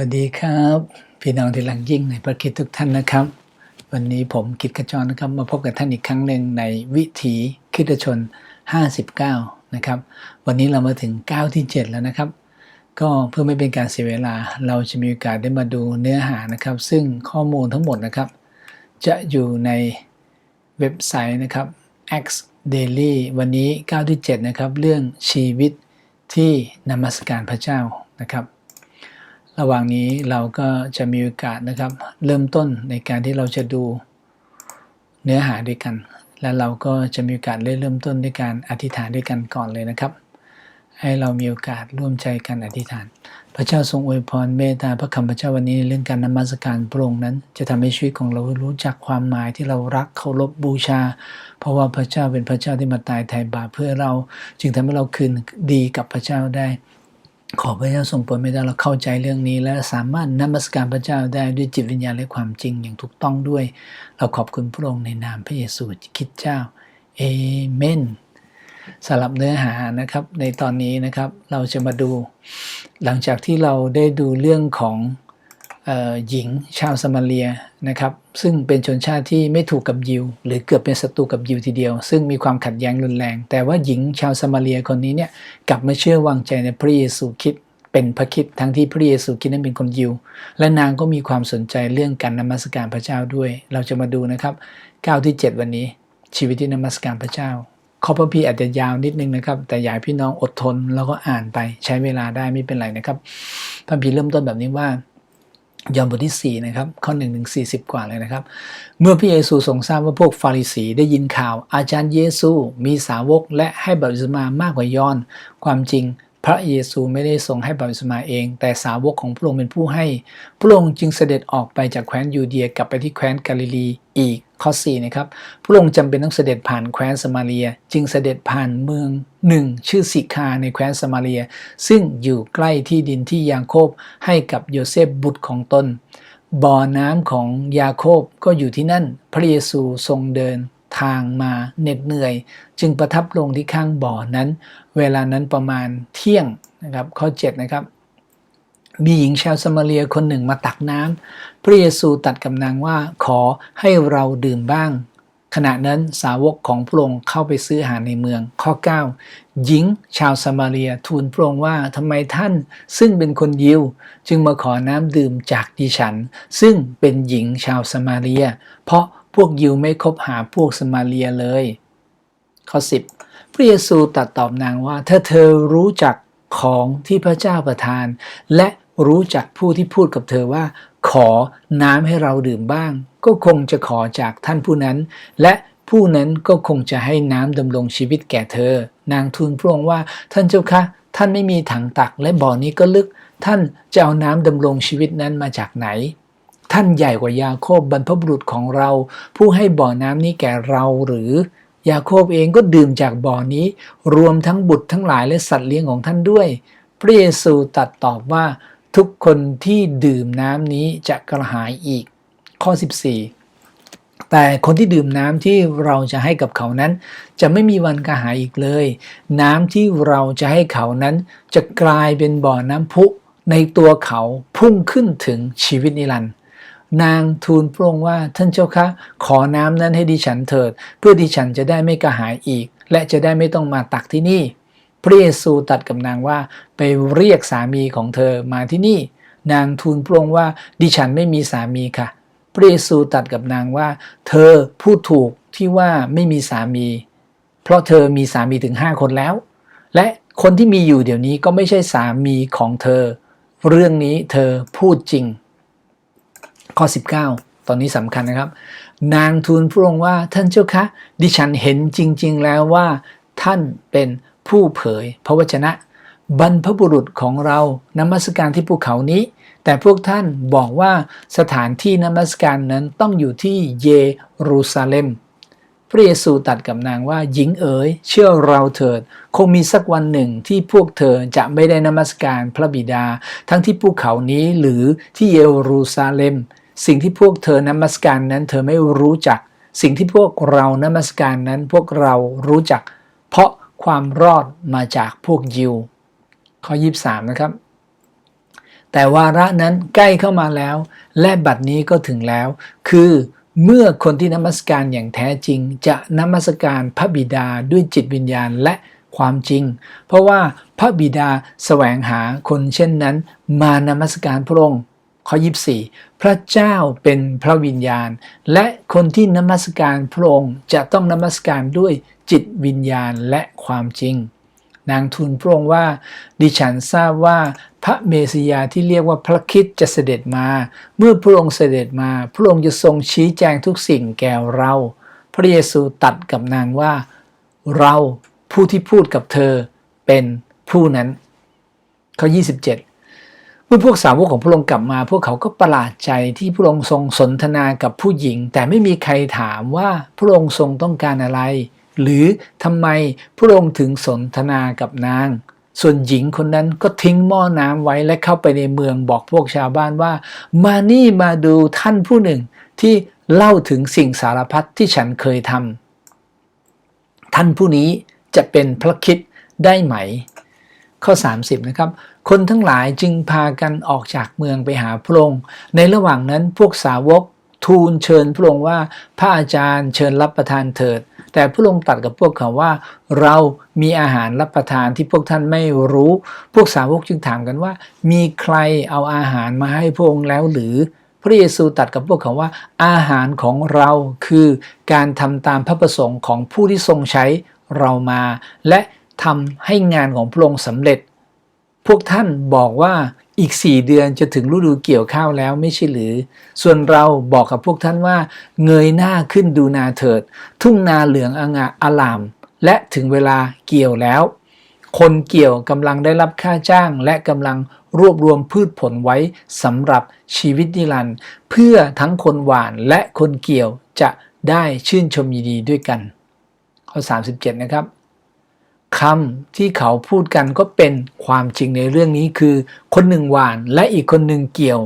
สวัสดีครับ พี่น้องที่รักยิ่งในพระคิดทุกท่านนะครับ วันนี้ผมกิตขจรนะครับ มาพบกับท่านอีกครั้งหนึ่งในวิถีคริสตชน 59 นะครับ วันนี้เรามาถึง9ที่ 7 แล้วนะครับ ก็เพื่อไม่เป็นการเสียเวลา เราจะมีโอกาสได้มาดูเนื้อหานะครับ ซึ่งข้อมูลทั้งหมดนะครับ จะอยู่ในเว็บไซต์นะครับ X Daily วันนี้9ที่ 7 นะครับ เรื่องชีวิตที่นมัสการพระเจ้านะครับ ระหว่างนี้เราก็จะมีโอกาสนะครับ เริ่มต้นในการที่เราจะดูเนื้อหาด้วยกัน และเราก็จะมีโอกาสได้เริ่มต้นด้วยการอธิษฐานด้วยกันก่อนเลยนะครับ ให้เรามีโอกาสร่วมใจกันอธิษฐาน พระเจ้าทรงอวยพรเมตตาพระคำพระเจ้าวันนี้ในเรื่องการนมัสการพระองค์นั้น จะทำให้ชีวิตของเรารู้จักความหมายที่เรารักเคารพบูชา เพราะว่าพระเจ้าเป็นพระเจ้าที่มาตายไถ่บาปเพื่อเรา จึงทำให้เราคืนดีกับพระเจ้าได้ ขอพระเจ้าทรงโปรดเมตตาเราเข้าใจเรื่องนี้ และสามารถนมัสการพระเจ้าได้ด้วยจิตวิญญาณและความจริงอย่างถูกต้องด้วย เราขอบคุณพระองค์ในนามพระเยซูคริดเจ้าเอเมนสำหรับเนื้อหานะครับในตอนนี้นะครับเราจะมาดู หลังจากที่เราได้ดูเรื่องของ หญิงชาวสมาเรียนะครับซึ่งเป็นชนชาติที่ไม่ถูกกับยิว หรือเกือบเป็นศัตรูกับยิวทีเดียว ซึ่งมีความขัดแย้งรุนแรง แต่ว่าหญิงชาวสมาเรียคนนี้เนี่ยกลับมาเชื่อวางใจในพระเยซูคริดเป็นพระคิดทั้งที่พระเยซูคริดนั้นเป็นคนยิว และนางก็มีความสนใจเรื่องการนมัสการพระเจ้าด้วย เราจะมาดูนะครับก้าวที่ 7 วันนี้ ชีวิตที่นมัสการพระเจ้าข้อพระพีอาจจะยาวนิดนึงนะครับ แต่อยากพี่น้องอดทนแล้วก็อ่านไปใช้เวลาได้ไม่เป็นไรนะครับพระพีเริ่มต้นแบบนี้ว่า ยอห์นบทที่ 4 นะครับ ข้อ1ถึง40 กว่าเลยนะครับ เมื่อพระเยซูทรงทราบว่าพวกฟาริสีได้ยินข่าว อาจารย์เยซูมีสาวกและให้บัพติศมามากกว่ายอห์นความจริงพระเยซูไม่ได้ทรงให้บัพติศมาเอง แต่สาวกของพระองค์เป็นผู้ให้ พระองค์จึงเสด็จออกไปจากแคว้นยูเดียกลับไปที่แคว้นกาลิลีอีก ข้อ4นะครับพระองค์จำเป็นต้องเสด็จผ่านแคว้นสมาเรีย จึงเสด็จผ่านเมืองหนึ่งชื่อสิคาในแคว้นสมาเรีย ซึ่งอยู่ใกล้ที่ดินที่ยาโคบให้กับโยเซฟบุตรของตน บ่อน้ำของยาโคบก็อยู่ที่นั่น พระเยซูทรงเดินทางมาเหน็ดเหนื่อย จึงประทับลงที่ข้างบ่อนั้น เวลานั้นประมาณเที่ยงนะครับข้อ7นะครับ มีหญิงชาวสมาเรียคนหนึ่งมาตักน้ำพระเยซูตัดกับนางว่าขอให้เราดื่มบ้าง ขณะนั้นสาวกของพระองค์เข้าไปซื้ออาหารในเมือง ข้อ 9 หญิงชาวสมาเรียทูลพระองค์ว่าทำไมท่านซึ่งเป็นคนยิว จึงมาขอน้ำดื่มจากดิฉัน ซึ่งเป็นหญิงชาวสมาเรีย เพราะพวกยิวไม่คบหาพวกสมาเรียเลย ข้อ 10 พระเยซูตรัสตอบนางว่าถ้าเธอรู้จักของที่พระเจ้าประทาน และ รู้จักผู้ที่พูดกับเธอว่า ขอน้ำให้เราดื่มบ้าง ก็คงจะขอจากท่านผู้นั้น และผู้นั้นก็คงจะให้น้ำดำรงชีวิตแก่เธอ นางทูลพระองค์ว่าท่านเจ้าคะ ท่านไม่มีถังตักและบ่อนี้ก็ลึก ท่านจะเอาน้ำดำรงชีวิตนั้นมาจากไหน ท่านใหญ่กว่ายาโคบบรรพบุรุษของเรา ผู้ให้บ่อน้ำนี้แก่เราหรือยาโคบเองก็ดื่มจากบ่อนี้ รวมทั้งบุตรทั้งหลายและสัตว์เลี้ยงของท่านด้วย พระเยซูตรัสตอบว่า ทุกคนที่ดื่มน้ำนี้จะกระหายอีก ข้อ 14 แต่คนที่ดื่มน้ำที่เราจะให้กับเขานั้น จะไม่มีวันกระหายอีกเลย น้ำที่เราจะให้เขานั้น จะกลายเป็นบ่อน้ำพุในตัวเขาพุ่งขึ้นถึงชีวิตนิรันดร์นางทูลพระองค์ว่าท่านเจ้าคะ ขอน้ำนั้นให้ดิฉันเถิด เพื่อดิฉันจะได้ไม่กระหายอีก และจะได้ไม่ต้องมาตักที่นี่ พระเยซูตรัสกับนางว่าไปเรียกสามีของเธอมาที่นี่ นางทูลพระองค์ว่าดิฉันไม่มีสามีค่ะ พระเยซูตรัสกับนางว่า เธอพูดถูกที่ว่าไม่มีสามี เพราะเธอมีสามีถึงห้าคนแล้ว และคนที่มีอยู่เดี๋ยวนี้ก็ไม่ใช่สามีของเธอ เรื่องนี้เธอพูดจริง ข้อ 19 ตอนนี้สำคัญนะครับ นางทูลพระองค์ว่าท่านเจ้าคะ ดิฉันเห็นจริง ๆ แล้วว่าท่านเป็น ผู้เผยพระวจนะ บรรพบุรุษของเรานมัสการที่ภูเขานี้ แต่พวกท่านบอกว่าสถานที่นมัสการนั้นต้องอยู่ที่เยรูซาเล็ม พระเยซูตรัสกับนางว่าหญิงเอ๋ยเชื่อเราเถิด คงมีสักวันหนึ่งที่พวกเธอจะไม่ได้นมัสการพระบิดา ทั้งที่ภูเขานี้หรือที่เยรูซาเล็ม สิ่งที่พวกเธอนมัสการนั้นเธอไม่รู้จัก สิ่งที่พวกเรานมัสการนั้นพวกเรารู้จัก เพราะ ความรอดมาจากพวกยิว ข้อ 23 นะครับ แต่วาระนั้นใกล้เข้ามาแล้ว และบัดนี้ก็ถึงแล้ว คือเมื่อคนที่นมัสการอย่างแท้จริง จะนมัสการพระบิดาด้วยจิตวิญญาณและความจริง เพราะว่าพระบิดาแสวงหาคนเช่นนั้น มานมัสการพระองค์ ข้อ 24 พระเจ้าเป็นพระวิญญาณ และคนที่นมัสการพระองค์จะต้องนมัสการด้วยจิตวิญญาณและความจริง นางทูลพระองค์ว่า ดิฉันทราบว่าพระเมสสิยาที่เรียกว่าพระคิดจะเสด็จมา เมื่อพระองค์เสด็จมา พระองค์จะทรงชี้แจงทุกสิ่งแก่เรา พระเยซูตัดกับนางว่า เราผู้ที่พูดกับเธอเป็นผู้นั้นข้อ 27 เมื่อพวกสาวกของพระองค์กลับมา พวกเขาก็ประหลาดใจที่พระองค์ทรงสนทนากับผู้หญิง แต่ไม่มีใครถามว่าพระองค์ทรงต้องการอะไร หรือทำไมพระองค์ถึงสนทนากับนาง ส่วนหญิงคนนั้นก็ทิ้งหม้อน้ำไว้และเข้าไปในเมืองบอกพวกชาวบ้านว่า มานี่มาดูท่านผู้หนึ่งที่เล่าถึงสิ่งสารพัดที่ฉันเคยทำท่านผู้นี้จะเป็นพระคิดได้ไหม ข้อ 30 นะครับ คนทั้งหลายจึงพากันออกจากเมืองไปหาพระองค์ในระหว่างนั้นพวกสาวกทูลเชิญพระองค์ว่าพระอาจารย์เชิญรับประทานเถิด แต่พระองค์ตรัสกับพวกเขาว่า เรามีอาหารรับประทานที่พวกท่านไม่รู้ พวกสาวกจึงถามกันว่า มีใครเอาอาหารมาให้พระองค์แล้วหรือ พระเยซูตรัสกับพวกเขาว่า อาหารของเราคือการทำตามพระประสงค์ของผู้ที่ทรงใช้เรามา และ ทำให้งานของพระองค์สำเร็จ พวกท่านบอกว่าอีกสี่เดือนจะถึงฤดูเกี่ยวข้าวแล้วไม่ใช่หรือ ส่วนเราบอกกับพวกท่านว่า เงยหน้าขึ้นดูนาเถิด ทุ่งนาเหลืององาอลาม และถึงเวลาเกี่ยวแล้ว คนเกี่ยวกำลังได้รับค่าจ้าง และกำลังรวบรวมพืชผลไว้สำหรับชีวิตนิรันดร์เพื่อทั้งคนหวานและคนเกี่ยวจะได้ชื่นชมยินดีด้วยกัน ข้อ 37 นะครับ คำที่เขาพูดกันก็เป็นความจริงในเรื่องนี้คือ คนหนึ่งหวานและอีกคนหนึ่งเกี่ยว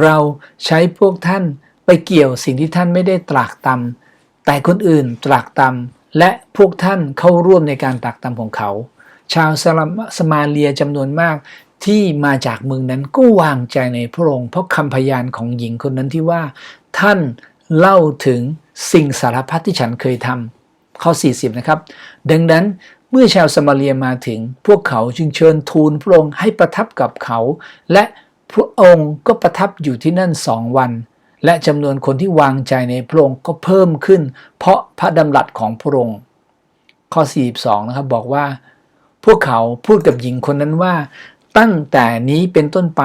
เราใช้พวกท่านไปเกี่ยวสิ่งที่ท่านไม่ได้ตรากตำแต่คนอื่นตรากตำและพวกท่านเข้าร่วมในการตรากตำของเขา ชาวสลามสมาเลียจำนวนมากที่มาจากเมืองนั้นก็วางใจในพระองค์เพราะคำพยานของหญิงคนนั้นที่ว่า ท่านเล่าถึงสิ่งสารพัดที่ฉันเคยทำข้อ 40 นะครับ ดังนั้น เมื่อชาวสมาเลียมาถึง พวกเขาจึงเชิญทูลพระองค์ให้ประทับกับเขา และพระองค์ก็ประทับอยู่ที่นั่นสองวัน และจำนวนคนที่วางใจในพระองค์ก็เพิ่มขึ้น เพราะพระดำรัสของพระองค์ ข้อ 42 นะครับบอกว่า พวกเขาพูดกับหญิงคนนั้นว่า ตั้งแต่นี้เป็นต้นไป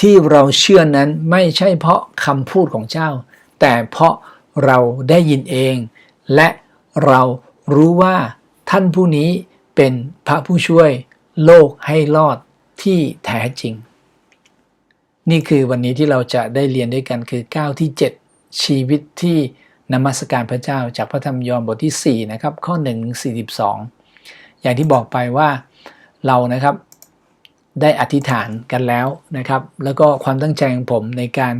ที่เราเชื่อนั้นไม่ใช่เพราะคำพูดของเจ้า แต่เพราะเราได้ยินเอง และเรารู้ว่า ท่านผู้นี้เป็นพระผู้ช่วยโลกให้รอดที่แท้จริง นี่คือวันนี้ที่เราจะได้เรียนด้วยกันคือก้าวที่ 7 ชีวิตที่นมัสการพระเจ้าจากพระธรรมยอห์นบทที่4นะครับข้อ1ถึง42 อย่างที่บอกไปว่าเรานะครับ ได้อธิษฐานกันแล้วนะครับ แล้วก็ความตั้งใจของผมในการ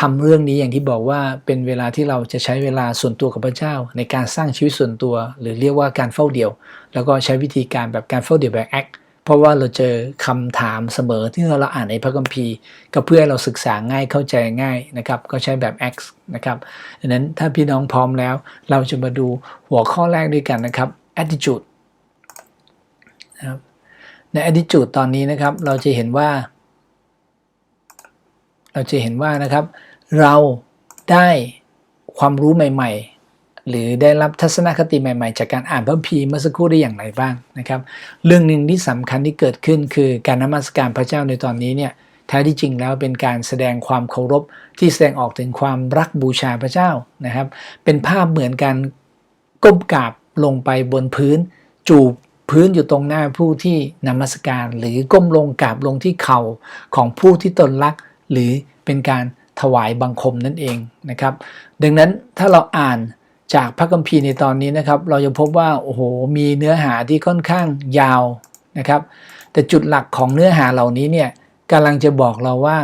ทำเรื่องนี้อย่างที่บอกว่าเป็นเวลาที่เราจะใช้เวลาส่วนตัวกับพระเจ้า ในการสร้างชีวิตส่วนตัว หรือเรียกว่าการเฝ้าเดี่ยว แล้วก็ใช้วิธีการแบบการเฝ้าเดี่ยวแบบแอคเพราะว่าเราเจอคำถามเสมอที่เราอ่านในพระคัมภีร์ ก็เพื่อให้เราศึกษาง่ายเข้าใจง่ายนะครับก็ใช้แบบ X นะครับดังนั้นถ้าพี่น้องพร้อมแล้ว เราจะมาดูหัวข้อแรกด้วยกันนะครับ attitude นะครับ ใน attitude ตอนนี้นะครับ เราจะเห็นว่า เราจะเห็นว่านะครับ เราได้ความรู้ใหม่ ๆ หรือได้รับทัศนคติใหม่ๆ จากการอ่านพระคัมภีเมื่อสักครู่ได้อย่างไรบ้างนะครับ เรื่องหนึ่งที่สำคัญที่เกิดขึ้นคือการนมัสการพระเจ้าในตอนนี้เนี่ยแท้ที่จริงแล้วเป็นการแสดงความเคารพที่แสดงออกถึงความรักบูชาพระเจ้านะครับ เป็นภาพเหมือนการก้มกราบลงไปบนพื้น จูบ พื้นอยู่ตรงหน้าผู้ที่นมัสการ หรือก้มลงกราบลงที่เข่าของผู้ที่ตนรัก หรือเป็นการถวายบังคมนั่นเองนะครับ ดังนั้นถ้าเราอ่านจากพระคัมภีร์ในตอนนี้นะครับ เราจะพบว่าโอ้โหมีเนื้อหาที่ค่อนข้างยาวนะครับ แต่จุดหลักของเนื้อหาเหล่านี้เนี่ยกำลังจะบอกเราว่า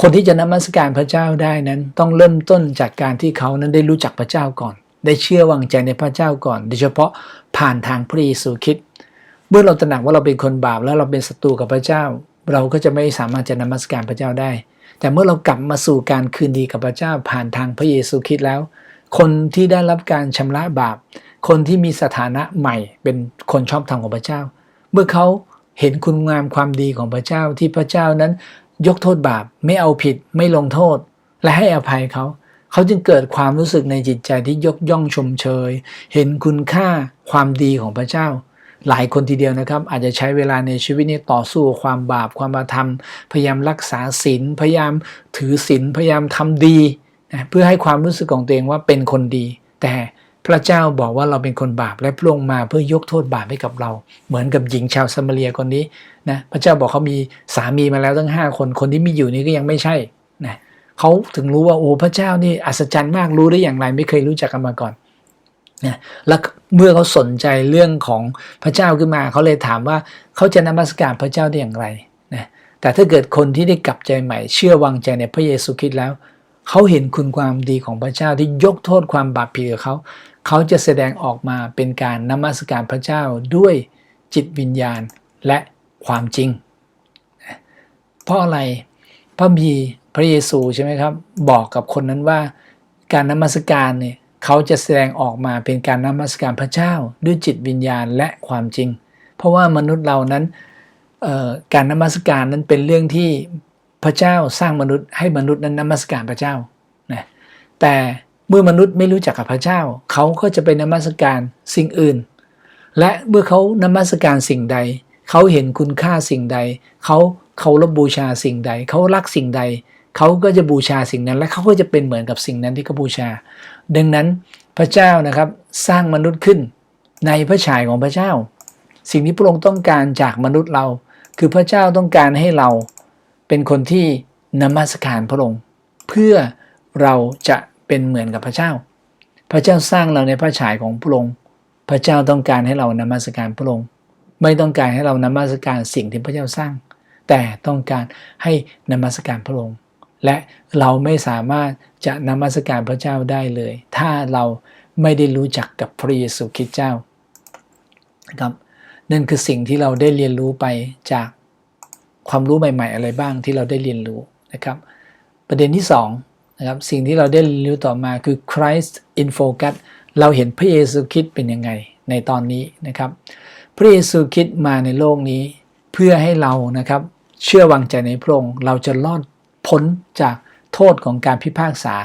คนที่จะนมัสการพระเจ้าได้นั้น ต้องเริ่มต้นจากการที่เขานั้นได้รู้จักพระเจ้าก่อน ได้เชื่อวางใจในพระเจ้าก่อน โดยเฉพาะผ่านทางพระเยซูคริสต์เมื่อเราตระหนักว่าเราเป็นคนบาปแล้วเราเป็นศัตรูกับพระเจ้า เราก็จะไม่สามารถจะนมัสการพระเจ้าได้ แต่เมื่อเรากลับมาสู่การคืนดีกับพระเจ้าผ่านทางพระเยซูคริสต์แล้ว คนที่ได้รับการชำระบาป คนที่มีสถานะใหม่ เป็นคนชอบธรรมของพระเจ้า เมื่อเขาเห็นคุณงามความดีของพระเจ้าที่พระเจ้านั้นยกโทษบาปไม่เอาผิดไม่ลงโทษ และให้อภัยเขา เขาจึงเกิดความรู้สึกในจิตใจที่ยกย่องชมเชย เห็นคุณค่าความดีของพระเจ้า หลายคนทีเดียวนะครับ อาจจะใช้เวลาในชีวิตนี้ต่อสู้ความบาปความอาธรรม พยายามรักษาศีลพยายามถือศีลพยายามทำดีนะเพื่อให้ความรู้สึกของตัวเองว่าเป็นคนดี แต่พระเจ้าบอกว่าเราเป็นคนบาปและพระองค์มาเพื่อยกโทษบาปให้กับเรา เหมือนกับหญิงชาวซามาเรียคนนี้นะพระเจ้าบอกเขามีสามีมาแล้วตั้งห้าคนคนที่มีอยู่นี้ก็ยังไม่ใช่ เขาถึงรู้ว่าโอ้พระเจ้านี่อัศจรรย์มากรู้ได้อย่างไร ไม่เคยรู้จักกันมาก่อนนะแล้วเมื่อเขาสนใจเรื่องของพระเจ้าขึ้นมา เขาเลยถามว่าเขาจะนมัสการพระเจ้าได้อย่างไรนะแต่ถ้าเกิดคนที่ได้กลับใจใหม่ เชื่อวางใจในพระเยซูคริสต์แล้ว เขาเห็นคุณความดีของพระเจ้าที่ยกโทษความบาปผิดกับเขา เขาจะแสดงออกมาเป็นการนมัสการพระเจ้าด้วยจิตวิญญาณและความจริง เพราะอะไรพระบี ระเยซูใช่ไหมครับ บอกกับคนนั้นว่าการนมัสการเนี่ยเขาจะแสดงออกมาเป็นการนมัสการพระเจ้าด้วยจิตวิญญาณและความจริง เพราะว่ามนุษย์เรานั้นการนมัสการนั้นเป็นเรื่องที่พระเจ้าสร้างมนุษย์ให้มนุษย์นั้นนมัสการพระเจ้านะแต่เมื่อมนุษย์ไม่รู้จักกับพระเจ้า เขาก็จะไปนมัสการสิ่งอื่น และเมื่อเขานมัสการสิ่งใด เขาเห็นคุณค่าสิ่งใด เขาเขารบบูชาสิ่งใด เขารักสิ่งใด เขาก็จะบูชาสิ่งนั้น และเขาก็จะเป็นเหมือนกับสิ่งนั้นที่เขาบูชา ดังนั้นพระเจ้านะครับสร้างมนุษย์ขึ้นในพระฉายของพระเจ้า สิ่งที่พระองค์ต้องการจากมนุษย์เรา คือพระเจ้าต้องการให้เราเป็นคนที่นมัสการพระองค์ เพื่อเราจะเป็นเหมือนกับพระเจ้า พระเจ้าสร้างเราในพระฉายของพระองค์ พระเจ้าต้องการให้เรานมัสการพระองค์ ไม่ต้องการให้เรานมัสการสิ่งที่พระเจ้าสร้าง แต่ต้องการให้นมัสการพระองค์ และเราไม่สามารถจะนมัสการพระเจ้าได้เลย ถ้าเราไม่ได้รู้จักกับพระเยซูคริสต์เจ้านะครับนั่นคือสิ่งที่เราได้เรียนรู้ไปจากความรู้ใหม่ ๆ อะไรบ้างที่เราได้เรียนรู้นะครับ ประเด็นที่2นะครับสิ่งที่เราได้เรียนรู้ต่อมาคือ Christ in focus เราเห็นพระเยซูคริสต์เป็นยังไงในตอนนี้นะครับ พระเยซูคริสต์มาในโลกนี้ เพื่อให้เรานะครับ เชื่อวางใจในพระองค์เราจะรอด พ้นจากโทษของการพิพากษา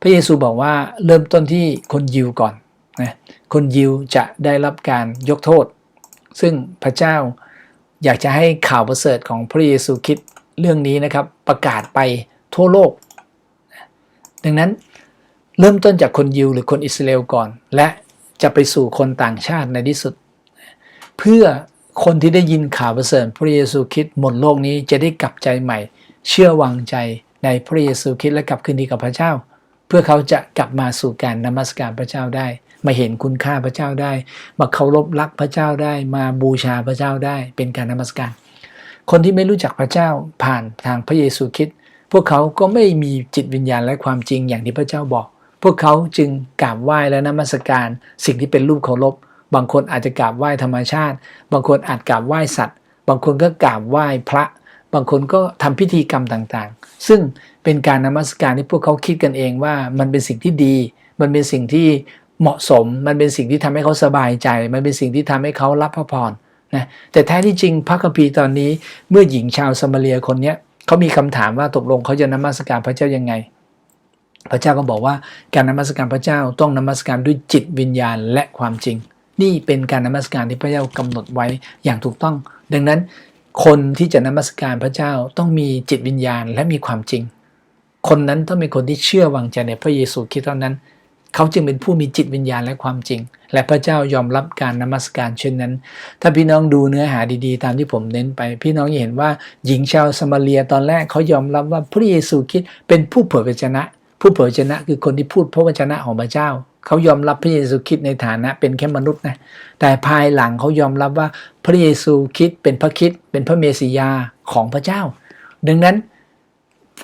พระเยซูบอกว่าเริ่มต้นที่คนยิวก่อนนะคนยิวจะได้รับการยกโทษ ซึ่งพระเจ้าอยากจะให้ข่าวประเสริฐของพระเยซูคริสต์เรื่องนี้นะครับ ประกาศไปทั่วโลก ดังนั้นเริ่มต้นจากคนยิวหรือคนอิสราเอลก่อน และจะไปสู่คนต่างชาติในที่สุด เพื่อคนที่ได้ยินข่าวประเสริฐพระเยซูคริสต์หมดโลกนี้จะได้กลับใจใหม่ เชื่อวางใจในพระเยซูคริสต์และกลับคืนดีกับพระเจ้า เพื่อเขาจะกลับมาสู่การนมัสการพระเจ้าได้ มาเห็นคุณค่าพระเจ้าได้ มาเคารพรักพระเจ้าได้ มาบูชาพระเจ้าได้ เป็นการนมัสการ คนที่ไม่รู้จักพระเจ้าผ่านทางพระเยซูคริสต์พวกเขาก็ไม่มีจิตวิญญาณและความจริงอย่างที่พระเจ้าบอก พวกเขาจึงกราบไหว้และนมัสการ สิ่งที่เป็นรูปเคารพบางคนอาจจะกราบไหว้ธรรมชาติ บางคนอาจกราบไหว้สัตว์ บางคนก็กราบไหว้พระ บางคนก็ทำพิธีกรรมต่างๆ ซึ่งเป็นการนมัสการที่พวกเขาคิดกันเองว่ามันเป็นสิ่งที่ดี มันเป็นสิ่งที่เหมาะสม มันเป็นสิ่งที่ทำให้เขาสบายใจ มันเป็นสิ่งที่ทำให้เขารับพระพรนะแต่แท้ที่จริงพระคัมภีร์ตอนนี้เมื่อหญิงชาวสมาเรียคนนี้เขามีคำถามว่าตกลงเขาจะนมัสการพระเจ้ายังไง พระเจ้าก็บอกว่าการนมัสการพระเจ้าต้องนมัสการด้วยจิตวิญญาณและความจริง นี่เป็นการนมัสการที่พระเจ้ากำหนดไว้อย่างถูกต้อง ดังนั้น คนที่จะนมัสการพระเจ้าต้องมีจิตวิญญาณและมีความจริง คนนั้นต้องเป็นคนที่เชื่อวางใจในพระเยซูคริสต์เท่านั้น เขาจึงเป็นผู้มีจิตวิญญาณและความจริง และพระเจ้ายอมรับการนมัสการเช่นนั้น ถ้าพี่น้องดูเนื้อหาดีๆ ตามที่ผมเน้นไป พี่น้องจะเห็นว่าหญิงชาวสมาเรียตอนแรกเขายอมรับว่าพระเยซูคริสต์เป็นผู้เผยพระชนะ ผู้เผยชนะคือคนที่พูดพระวจนะของพระเจ้า เขายอมรับพระเยซูคริสต์ในฐานะเป็นแค่มนุษย์นะ แต่ภายหลังเขายอมรับว่าพระเยซูคริสต์เป็นพระคริสต์เป็นพระเมสสิยาของพระเจ้า ดังนั้น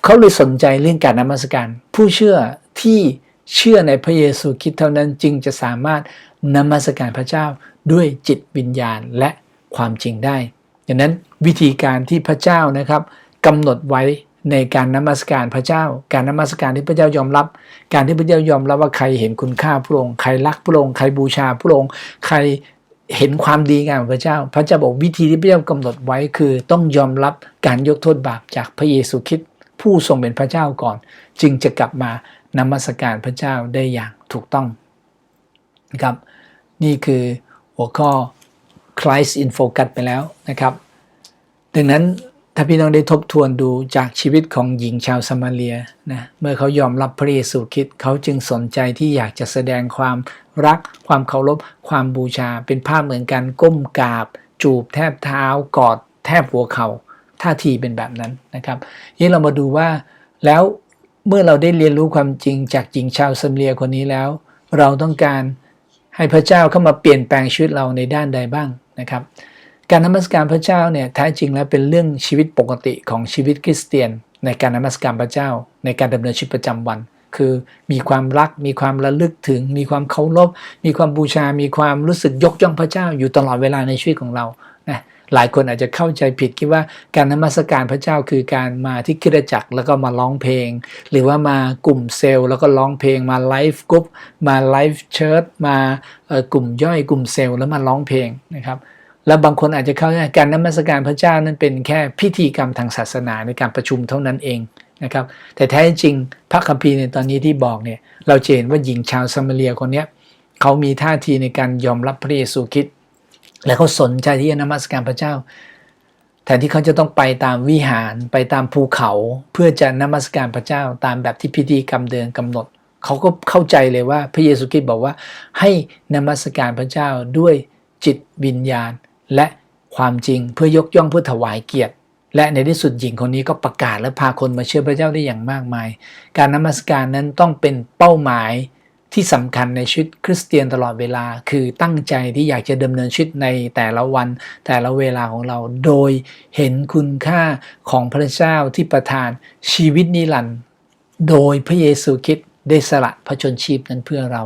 เขาเลยสนใจเรื่องการนมัสการ ผู้เชื่อที่เชื่อในพระเยซูคริสต์เท่านั้นจึงจะสามารถนมัสการพระเจ้าด้วยจิตวิญญาณและความจริงได้ดังนั้นวิธีการที่พระเจ้านะครับกำหนดไว้ ในการนมัสการพระเจ้า การนมัสการที่พระเจ้ายอมรับ การที่พระเจ้ายอมรับว่าใครเห็นคุณค่าพระองค์ใครรักพระองค์ใครบูชาพระองค์ใครเห็นความดีงามของพระเจ้า พระเจ้าบอกวิธีที่พระเจ้ากำหนดไว้คือต้องยอมรับการยกโทษบาปจากพระเยซูคริสต์ผู้ทรงเป็นพระเจ้าก่อน จึงจะกลับมานมัสการพระเจ้าได้อย่างถูกต้องนะครับ นี่คือหัวข้อ Christ in Focus ไปแล้วนะครับ ดังนั้น ถ้าพี่น้องได้ทบทวนดูจากชีวิตของหญิงชาวสมาเลียนะเมื่อเขายอมรับพระเยซูคริสต์เขาจึงสนใจที่อยากจะแสดงความรัก ความเคารพ ความบูชา เป็นภาพเหมือนกันก้มกราบ จูบแทบเท้ากอด แทบหัวเขา่าท่าทีเป็นแบบนั้นนะครับนี่เรามาดูว่าแล้วเมื่อเราได้เรียนรู้ความจริงจากหญิงชาวสมาเลียคนนี้แล้ว เราต้องการให้พระเจ้าเข้ามาเปลี่ยนแปลงชีวิตเราในด้านใดบ้างนะครับ การนมัสการพระเจ้าเนี่ยแท้จริงแล้วเป็นเรื่องชีวิตปกติของชีวิตคริสเตียน ในการนมัสการพระเจ้า ในการดำเนินชีวิตประจำวัน คือมีความรัก มีความระลึกถึง มีความเคารพ มีความบูชา มีความรู้สึกยกย่องพระเจ้าอยู่ตลอดเวลาในชีวิตของเรานะหลายคนอาจจะเข้าใจผิดคิดว่าการนมัสการพระเจ้าคือการมาที่คริสตจักรแล้วก็มาร้องเพลง หรือว่ามากลุ่มเซลล์แล้วก็ร้องเพลงมาไลฟ์กรุ๊ปมาไลฟ์เชิร์ตมากลุ่มย่อยกลุ่มเซลล์แล้วมาร้องเพลงนะครับ แล้วบางคนอาจจะเข้าใจการนมัสการพระเจ้านั้นเป็นแค่พิธีกรรมทางศาสนาในการประชุมเท่านั้นเองนะครับ แต่แท้จริงพระคัมภีร์ในตอนนี้ที่บอกเนี่ยเราเห็นว่าหญิงชาวซามาเรียคนนี้เขามีท่าทีในการยอมรับพระเยซูคริสต์และเขาสนใจที่จะนมัสการพระเจ้าแทนที่เขาจะต้องไปตามวิหารไปตามภูเขาเพื่อจะนมัสการพระเจ้าตามแบบที่พิธีกรรมเดินกำหนด เขาก็เข้าใจเลยว่าพระเยซูคริสต์บอกว่าให้นมัสการพระเจ้าด้วยจิตวิญญาณ และความจริงเพื่อยกย่องเพื่อถวายเกียรติ และในที่สุดหญิงคนนี้ก็ประกาศและพาคนมาเชื่อพระเจ้าได้อย่างมากมาย การนมัสการนั้นต้องเป็นเป้าหมายที่สำคัญในชีวิตคริสเตียนตลอดเวลา คือตั้งใจที่อยากจะดำเนินชีวิตในแต่ละวัน แต่ละเวลาของเราโดยเห็นคุณค่าของพระเจ้าที่ประทานชีวิตนิรันดร์โดยพระเยซูคริสต์ได้สละพระชนชีพนั้นเพื่อเรา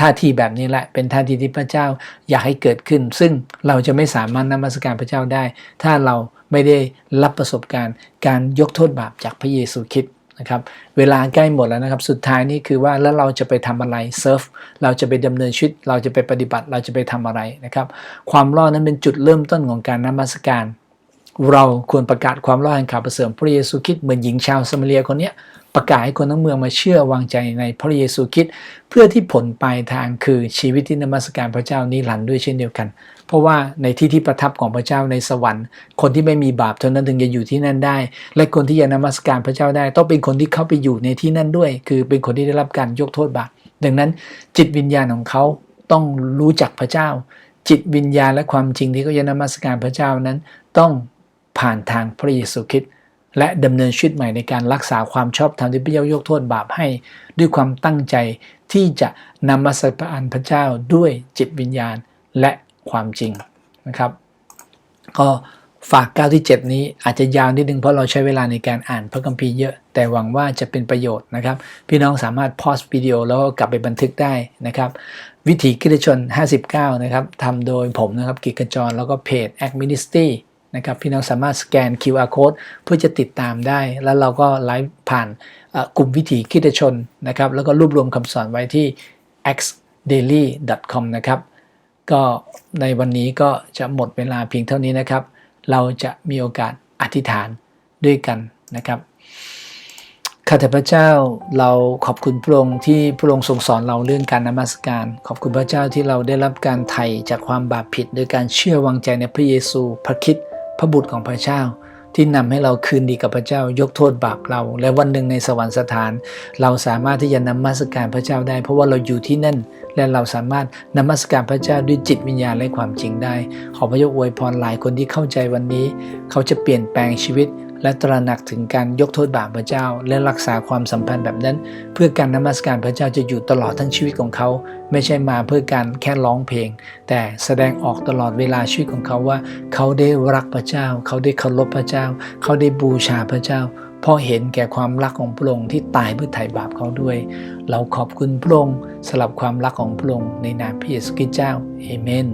ท่าทีแบบนี้แหละ เป็นท่าทีที่พระเจ้าอยากให้เกิดขึ้น ซึ่งเราจะไม่สามารถนมัสการพระเจ้าได้ ถ้าเราไม่ได้รับประสบการณ์การยกโทษบาปจากพระเยซูคริสต์นะครับเวลาใกล้หมดแล้วนะครับ สุดท้ายนี่คือว่าแล้วเราจะไปทำอะไรเซิร์ฟเราจะไปดำเนินชีวิต เราจะไปปฏิบัติเราจะไปทำอะไรนะครับ ความรอดนั้นเป็นจุดเริ่มต้นของการนมัสการ เราควรประกาศความรอดแห่งข่าวประเสริฐพระเยซูคริสต์เหมือนหญิงชาวสมาเรียคนนี้ ประกาศให้คนทั้งเมืองมาเชื่อวางใจในพระเยซูคริสต์เพื่อที่ผลปลายทางคือชีวิตที่นมัสการพระเจ้านิรันดร์ด้วยเช่นเดียวกัน เพราะว่าในที่ที่ประทับของพระเจ้าในสวรรค์ คนที่ไม่มีบาปเท่านั้นถึงจะอยู่ที่นั่นได้ และคนที่จะนมัสการพระเจ้าได้ ต้องเป็นคนที่เข้าไปอยู่ในที่นั่นด้วย คือเป็นคนที่ได้รับการยกโทษบาปดังนั้นจิตวิญญาณของเขาต้องรู้จักพระเจ้า จิตวิญญาณและความจริงที่เขาจะนมัสการพระเจ้านั้น ต้องผ่านทางพระเยซูคริสต์ และดำเนินชีวิตใหม่ในการรักษาความชอบธรรมที่พระเจ้ายกโทษบาปให้ ด้วยความตั้งใจที่จะนำมาสัพานพระเจ้าด้วยจิตวิญญาณและความจริงนะครับ ก็ฝากก้าวที่ 7 นี้อาจจะยาวนิดนึงเพราะเราใช้เวลาในการอ่านพระคัมภีร์เยอะ แต่หวังว่าจะเป็นประโยชน์นะครับ พี่น้องสามารถพอสวิดีโอแล้วก็กลับไปบันทึกได้นะครับ วิถีคริสตชน 59 นะครับทำโดยผมนะครับกิจกจรแล้วก็เพจ a c Ministry นะครับพี่น้องสามารถสแกน QR code เพื่อจะติดตามได้ แล้วเราก็ไลฟ์ผ่านกลุ่มวิถีคริสตชนนะครับแล้วก็รวบรวมคำสอนไว้ที่ xdaily.com นะครับก็ในวันนี้ก็จะหมดเวลาเพียงเท่านี้นะครับ เราจะมีโอกาสอธิษฐานด้วยกันนะครับข้าแต่พระเจ้าเราขอบคุณพระองค์ที่พระองค์ทรงสอนเราเรื่องการนมัสการ ขอบคุณพระเจ้าที่เราได้รับการไถ่จากความบาปผิด โดยการเชื่อวางใจในพระเยซูพระคริด พระบุตรของพระเจ้าที่นำให้เราคืนดีกับพระเจ้ายกโทษบาปเรา และวันหนึ่งในสวรรคสถาน เราสามารถที่จะนมัสการพระเจ้าได้ เพราะว่าเราอยู่ที่นั่น และเราสามารถนมัสการพระเจ้าด้วยจิตวิญญาณและความจริงได้ ขอพระเจ้าอวยพรหลายคนที่เข้าใจวันนี้ เขาจะเปลี่ยนแปลงชีวิต และตระหนักถึงการยกโทษบาปพระเจ้า และรักษาความสัมพันธ์แบบนั้น เพื่อการนมัสการพระเจ้าจะอยู่ตลอดทั้งชีวิตของเขา ไม่ใช่มาเพื่อการแค่ร้องเพลง แต่แสดงออกตลอดเวลาชีวิตของเขาว่า เขาได้รักพระเจ้า เขาได้เคารพพระเจ้า เขาได้บูชาพระเจ้าพราะเห็นแก่ความรักของพระองค์ที่ตายเพื่อไถ่บาปเขาด้วย เราขอบคุณพระองค์สำหรับความรักของพระองค์ในนามพระเยซูคริสต์เจ้าเอเมน